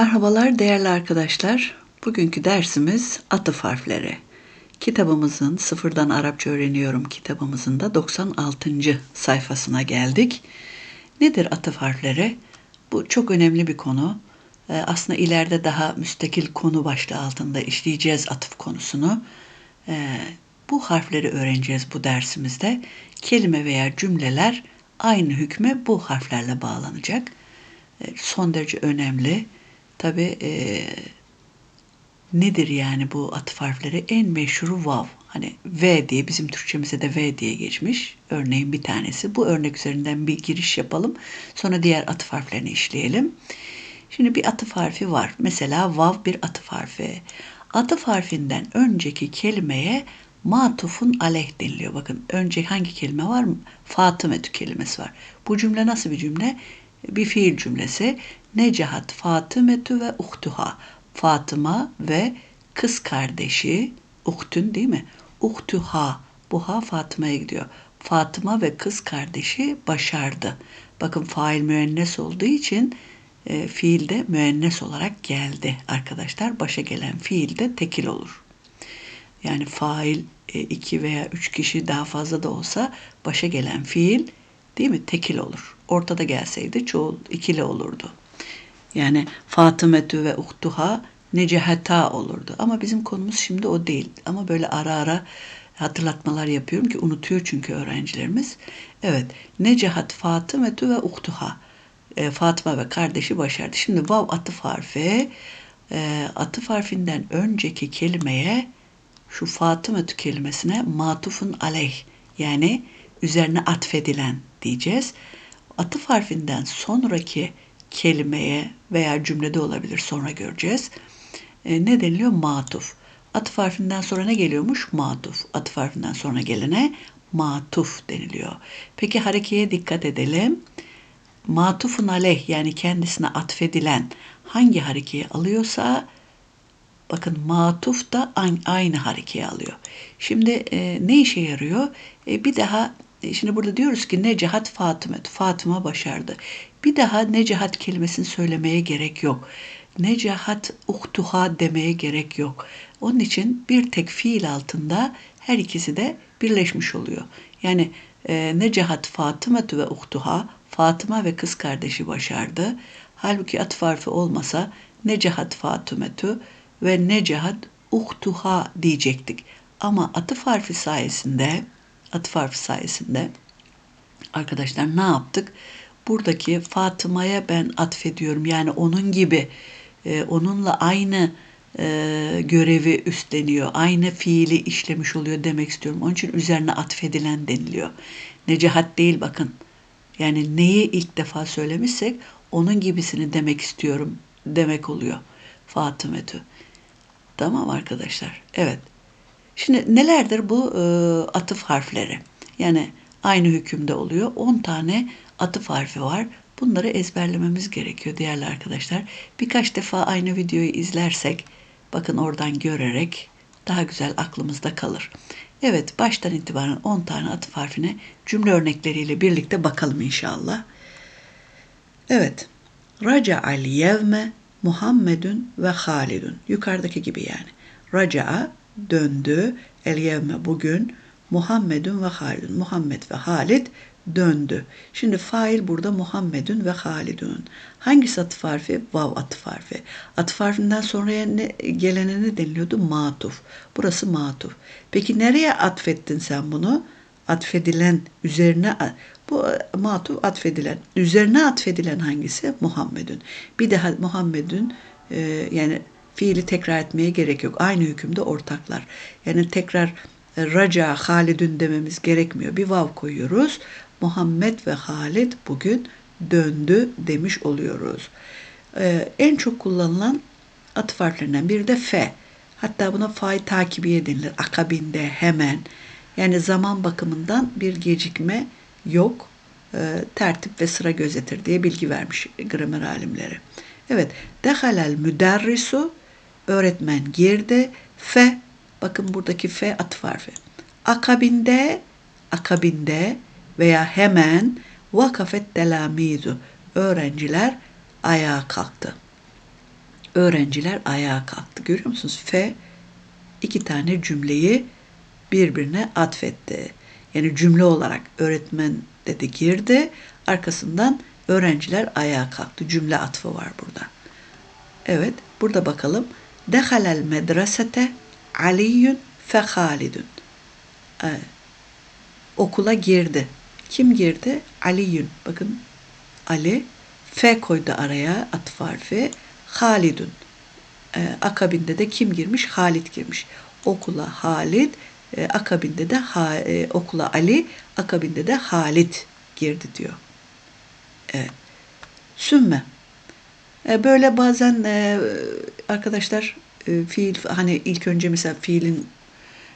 Merhabalar değerli arkadaşlar. Bugünkü dersimiz atıf harfleri. Kitabımızın Sıfırdan Arapça Öğreniyorum kitabımızın da 96. sayfasına geldik. Nedir atıf harfleri? Bu çok önemli bir konu. Ee, aslında ileride daha müstakil konu başlığı altında işleyeceğiz atıf konusunu. Ee, bu harfleri öğreneceğiz bu dersimizde. Kelime veya cümleler aynı hükme bu harflerle bağlanacak. Ee, son derece önemli. Tabi e, nedir yani bu atıf harfleri? En meşhuru vav. Hani V diye bizim Türkçemize de V diye geçmiş. Örneğin bir tanesi. Bu örnek üzerinden bir giriş yapalım. Sonra diğer atıf harflerini işleyelim. Şimdi bir atıf harfi var. Mesela vav bir atıf harfi. Atıf harfinden önceki kelimeye matufun aleyh deniliyor. Bakın önce hangi kelime var? Fatımetü kelimesi var. Bu cümle nasıl bir cümle? Bir fiil cümlesi. Necahat Fatımetü ve uhtuha. Fatıma ve kız kardeşi uhtün değil mi? Uhtuha. Bu ha Fatıma'ya gidiyor. Fatıma ve kız kardeşi başardı. Bakın fail müennes olduğu için e, fiil de müennes olarak geldi arkadaşlar. Başa gelen fiil de tekil olur. Yani fail e, iki veya üç kişi daha fazla da olsa başa gelen fiil değil mi? Tekil olur. Ortada gelseydi çoğul ikili olurdu. Yani Fatımetü ve Uhtuha Neceheta olurdu. Ama bizim konumuz şimdi o değil. Ama böyle ara ara hatırlatmalar yapıyorum ki unutuyor çünkü öğrencilerimiz. Evet. Necehat Fatımetü ve Uhtuha. E, Fatıma ve kardeşi başardı. Şimdi vav atıf harfi e, atıf harfinden önceki kelimeye şu Fatımetü kelimesine matufun aleyh yani üzerine atfedilen diyeceğiz. Atıf harfinden sonraki kelimeye veya cümlede olabilir sonra göreceğiz. E, ne deniliyor? Matuf. Atıf harfinden sonra ne geliyormuş? Matuf. Atıf harfinden sonra gelene matuf deniliyor. Peki harekeye dikkat edelim. Matufun aleyh yani kendisine atfedilen hangi harekeyi alıyorsa bakın matuf da aynı harekeyi alıyor. Şimdi e, ne işe yarıyor? E, bir daha e, Şimdi burada diyoruz ki Necahat Fatıma, Fatıma başardı. Bir daha Necahat kelimesini söylemeye gerek yok. Necahat uhtuha demeye gerek yok. Onun için bir tek fiil altında her ikisi de birleşmiş oluyor. Yani e, Necahat Fatıma ve uhtuha, Fatıma ve kız kardeşi başardı. Halbuki atıf harfi olmasa Necahat Fatımetü ve Necahat uhtuha diyecektik. Ama atıf harfi sayesinde atıf harfi sayesinde arkadaşlar ne yaptık? Buradaki Fatıma'ya ben atfediyorum. Yani onun gibi e, onunla aynı e, görevi üstleniyor. Aynı fiili işlemiş oluyor demek istiyorum. Onun için üzerine atfedilen deniliyor. Necahat değil bakın. Yani neyi ilk defa söylemişsek onun gibisini demek istiyorum demek oluyor. Fatımetü. Tamam arkadaşlar. Evet. Şimdi nelerdir bu e, atıf harfleri? Yani aynı hükümde oluyor. 10 tane atıf harfi var. Bunları ezberlememiz gerekiyor değerli arkadaşlar. Birkaç defa aynı videoyu izlersek, bakın oradan görerek daha güzel aklımızda kalır. Evet, baştan itibaren 10 tane atıf harfine cümle örnekleriyle birlikte bakalım inşallah. Evet. Raca'al yevme Muhammedun ve Halidun. Yukarıdaki gibi yani. Raca'a döndü. El yevme bugün Muhammedun ve Halidun. Muhammed ve Halid döndü. Şimdi fail burada Muhammedun ve Halidun. Hangisi atıf harfi? Vav atıf harfi. Atıf harfinden sonraya ne, gelene ne deniliyordu? Matuf. Burası matuf. Peki nereye atfettin sen bunu? Atfedilen, üzerine bu matuf atfedilen. Üzerine atfedilen hangisi? Muhammedun. Bir daha Muhammedun e, yani fiili tekrar etmeye gerek yok. Aynı hükümde ortaklar. Yani tekrar e, raca Halidün dememiz gerekmiyor. Bir vav koyuyoruz. Muhammed ve Halid bugün döndü demiş oluyoruz. Ee, en çok kullanılan atıf harflerinden biri de fe. Hatta buna fay takibiye denilir. Akabinde, hemen. Yani zaman bakımından bir gecikme yok. Ee, tertip ve sıra gözetir diye bilgi vermiş gramer alimleri. Evet. Dehalel müderrisu öğretmen girdi. Fe bakın buradaki fe atıf harfi. Akabinde akabinde veya hemen vakafet telamizu öğrenciler ayağa kalktı. Öğrenciler ayağa kalktı. Görüyor musunuz? Fe iki tane cümleyi birbirine atfetti. Yani cümle olarak öğretmen dedi girdi. Arkasından öğrenciler ayağa kalktı. Cümle atfı var burada. Evet, burada bakalım. Dehalel medresete Aliyyun fe Halidun. Evet. Okula girdi. Kim girdi? Aliyyun. Bakın Ali F koydu araya atıf harfi. Halidun. Ee, akabinde de kim girmiş? Halit girmiş. Okula Halit, e, akabinde de ha, e, okula Ali, akabinde de Halit girdi diyor. Evet. Sümme. E, böyle bazen e, arkadaşlar e, fiil hani ilk önce mesela fiilin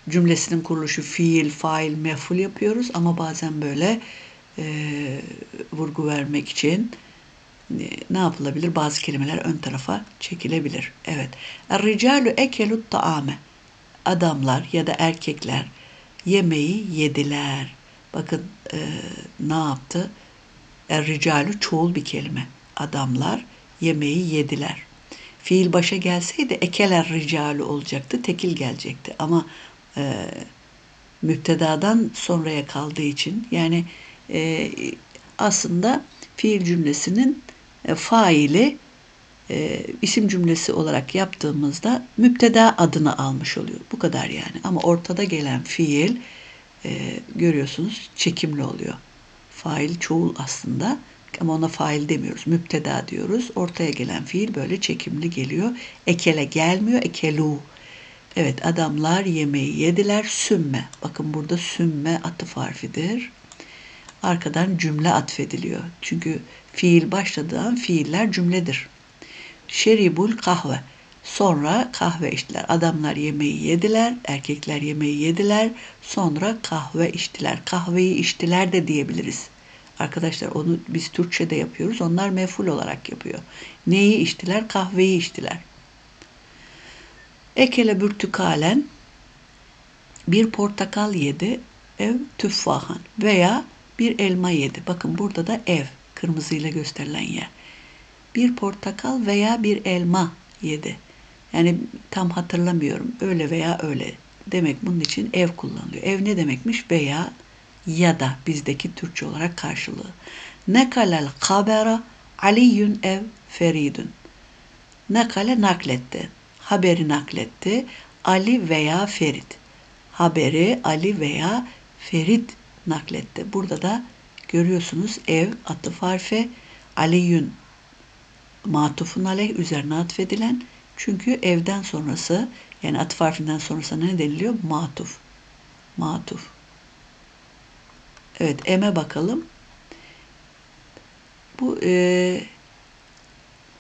cümlesinin kuruluşu fiil, fail, meful yapıyoruz ama bazen böyle e, vurgu vermek için e, ne yapılabilir? Bazı kelimeler ön tarafa çekilebilir. Evet. Er-ricalu ekelut taame. Adamlar ya da erkekler yemeği yediler. Bakın e, ne yaptı? Er-ricalu çoğul bir kelime. Adamlar yemeği yediler. Fiil başa gelseydi ekeler ricalu olacaktı, tekil gelecekti. Ama e, müptedadan sonraya kaldığı için yani e, aslında fiil cümlesinin e, faili e, isim cümlesi olarak yaptığımızda müpteda adını almış oluyor. Bu kadar yani. Ama ortada gelen fiil e, görüyorsunuz çekimli oluyor. Fail çoğul aslında ama ona fail demiyoruz. Müpteda diyoruz. Ortaya gelen fiil böyle çekimli geliyor. Ekele gelmiyor. Ekelu. Evet adamlar yemeği yediler. Sümme. Bakın burada sümme atıf harfidir. Arkadan cümle atfediliyor. Çünkü fiil başladığı an fiiller cümledir. Şeribul kahve. Sonra kahve içtiler. Adamlar yemeği yediler, erkekler yemeği yediler. Sonra kahve içtiler. Kahveyi içtiler de diyebiliriz. Arkadaşlar onu biz Türkçe'de yapıyoruz. Onlar meful olarak yapıyor. Neyi içtiler? Kahveyi içtiler. Ekele bürtükalen bir portakal yedi ev tüffahan veya bir elma yedi. Bakın burada da ev kırmızıyla gösterilen yer. Bir portakal veya bir elma yedi. Yani tam hatırlamıyorum. Öyle veya öyle. Demek bunun için ev kullanılıyor. Ev ne demekmiş? Veya ya da bizdeki Türkçe olarak karşılığı. Nekalel kabera Aliyun ev feridun. Nekale nakletti. Haberi nakletti. Ali veya Ferit. Haberi Ali veya Ferit nakletti. Burada da görüyorsunuz ev atıf harfi Aliyun matufun aleyh üzerine atfedilen çünkü evden sonrası yani atıf harfinden sonrası ne deniliyor? Matuf. Matuf. Evet eme bakalım. Bu e,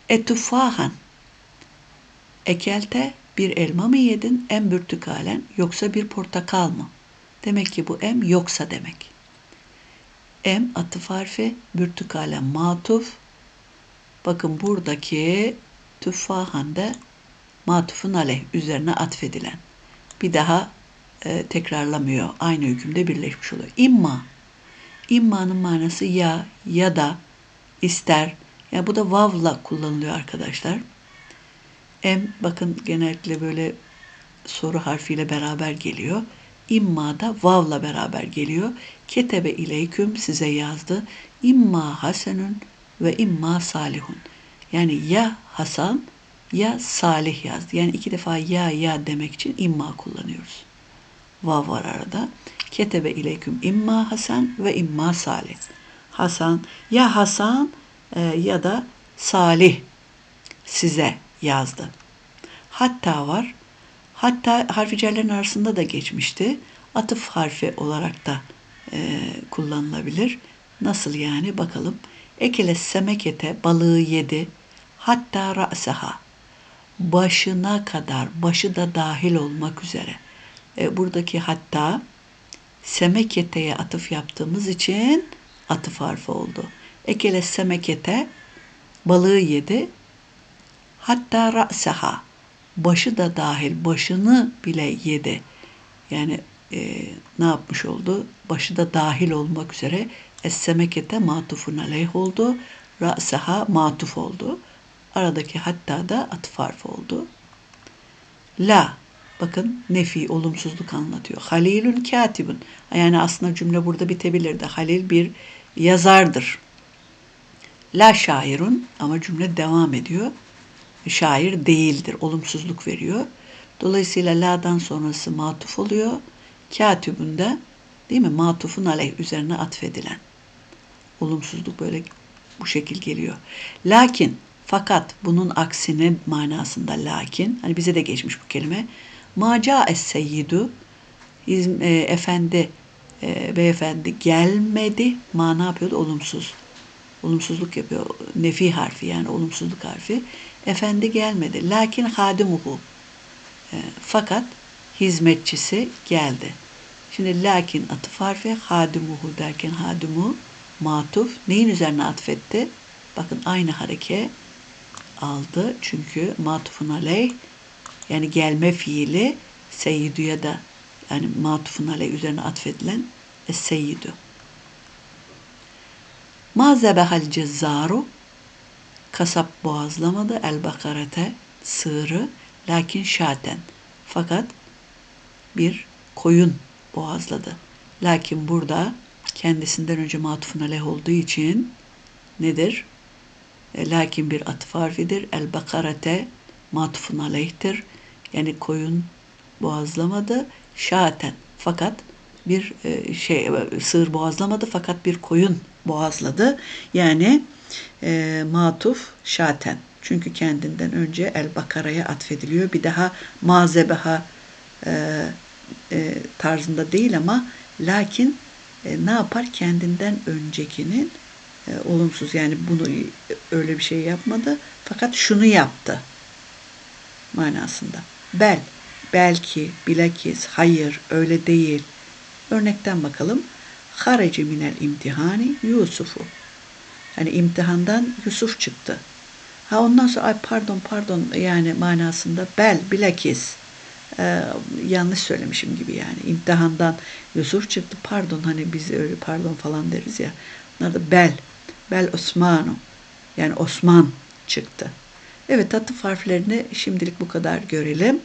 etufahan ekelte bir elma mı yedin em bürtükalen yoksa bir portakal mı? Demek ki bu em yoksa demek. Em atıf harfi bürtükalen matuf. Bakın buradaki tüffahan da matufun aleyh üzerine atfedilen. Bir daha e, tekrarlamıyor. Aynı hükümde birleşmiş oluyor. İmma İmmanın manası ya, ya da, ister. Ya bu da vavla kullanılıyor arkadaşlar. Em bakın genellikle böyle soru harfiyle beraber geliyor. İmma da vavla beraber geliyor. Ketebe ileyküm size yazdı. İmma hasenun ve imma salihun. Yani ya Hasan ya Salih yazdı. Yani iki defa ya ya demek için imma kullanıyoruz. Vav var arada. Ketebe ileyküm imma Hasan ve imma Salih. Hasan ya Hasan e, ya da Salih size yazdı. Hatta var. Hatta harfi arasında da geçmişti. Atıf harfi olarak da e, kullanılabilir. Nasıl yani bakalım. Ekele semekete balığı yedi. Hatta ra'seha. Başına kadar, başı da dahil olmak üzere. E, buradaki hatta semeketeye atıf yaptığımız için atıf harfi oldu. Ekele semekete balığı yedi. Hatta ra'seha başı da dahil başını bile yedi. Yani e, ne yapmış oldu? Başı da dahil olmak üzere es-semekete matufun aleyh oldu. Ra'seha matuf oldu. Aradaki hatta da atıf harfi oldu. La bakın nefi olumsuzluk anlatıyor. Halilun katibun. Yani aslında cümle burada bitebilirdi. Halil bir yazardır. La şairun ama cümle devam ediyor. Şair değildir. Olumsuzluk veriyor. Dolayısıyla la'dan sonrası matuf oluyor. Katibun da değil mi? Matufun aleyh üzerine atfedilen. Olumsuzluk böyle bu şekil geliyor. Lakin fakat bunun aksine manasında lakin hani bize de geçmiş bu kelime. Maca es seyyidu e, efendi e, beyefendi gelmedi. Ma ne yapıyordu? Olumsuz. Olumsuzluk yapıyor. Nefi harfi yani olumsuzluk harfi. Efendi gelmedi. Lakin hadimuhu. E, fakat hizmetçisi geldi. Şimdi lakin atıf harfi hadimuhu derken hadimu matuf neyin üzerine atfetti? Bakın aynı hareke aldı. Çünkü matufun aleyh yani gelme fiili seyyiduya da yani matufun aleyh üzerine atfedilen es-seyyidu. Ma zebehal cezzaru kasap boğazlamadı el bakarete sığırı lakin şaten fakat bir koyun boğazladı. Lakin burada kendisinden önce matufun aleyh olduğu için nedir? E, lakin bir atıf harfidir. El bakarete matufun aleyhtir. Yani koyun boğazlamadı. Şaten. Fakat bir e, şey sığır boğazlamadı fakat bir koyun boğazladı. Yani e, matuf şaten. Çünkü kendinden önce el bakaraya atfediliyor. Bir daha mazebeha e, e, tarzında değil ama lakin e, ne yapar? Kendinden öncekinin e, olumsuz yani bunu öyle bir şey yapmadı fakat şunu yaptı manasında. Bel, belki, bilakis, hayır, öyle değil. Örnekten bakalım. Hareci minel imtihani Yusuf'u. Hani imtihandan Yusuf çıktı. Ha ondan sonra ay pardon pardon yani manasında bel bilakis e, yanlış söylemişim gibi yani imtihandan Yusuf çıktı pardon hani biz öyle pardon falan deriz ya. Bunlar da bel Bel Osmanu yani Osman çıktı. Evet atıf harflerini şimdilik bu kadar görelim.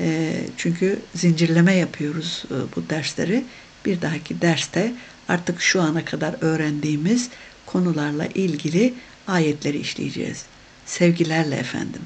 E, çünkü zincirleme yapıyoruz e, bu dersleri. Bir dahaki derste artık şu ana kadar öğrendiğimiz konularla ilgili ayetleri işleyeceğiz. Sevgilerle efendim.